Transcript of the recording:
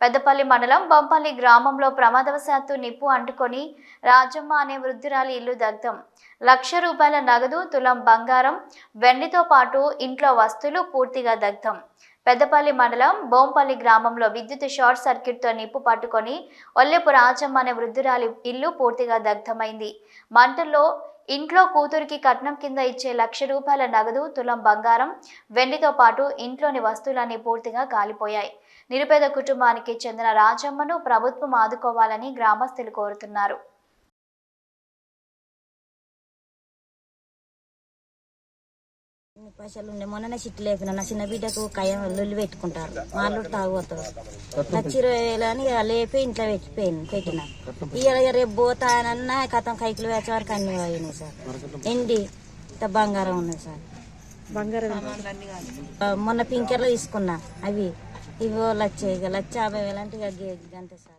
పెద్దపల్లి మండలం బొంపల్లి గ్రామంలో ప్రమాదవశాత్తు నిప్పు అంటుకొని రాజమ్మ అనే వృద్ధురాలి ఇల్లు దగ్ధం. లక్ష రూపాయల నగదు తులం బంగారం వెండితో పాటు ఇంట్లో వస్తువులు పూర్తిగా దగ్ధం. పెద్దపల్లి మండలం బోంపల్లి గ్రామంలో విద్యుత్ షార్ట్ సర్క్యూట్తో నిప్పు పట్టుకొని ఒల్లెపు రాజమ్మ అనే వృద్ధురాలి ఇల్లు పూర్తిగా దగ్ధమైంది. మంటల్లో ఇంట్లో కూతురికి కట్నం కింద ఇచ్చే లక్ష రూపాయల నగదు తులం బంగారం వెండితో పాటు ఇంట్లోని వస్తువులన్నీ పూర్తిగా కాలిపోయాయి. నిరుపేద కుటుంబానికి చెందిన రాజమ్మను ప్రభుత్వం ఆదుకోవాలని గ్రామస్తులు కోరుతున్నారు. పైసలు ఉండే మొన్ననే చిట్టు లేపిన నా చిన్న బిడ్డకు కయ్యం లొల్లి పెట్టుకుంటారు. వాళ్ళు తాగుతారు. లక్ష ఇరవై వేలు అని లేపి ఇంట్లో పెట్టిపోయింది పెట్టిన. ఇక రేపు పోతానన్నా కథం కైకిలు వేసే వరకు అన్ని పోయినాయి సార్. ఎండి ఇంత బంగారం ఉన్నది సార్. బంగారం మొన్న పింకెర్లో తీసుకున్నా అవి. ఇవి లక్ష ఇక లక్ష యాభై వేలు అంటే ఇక గే- గంతే సార్.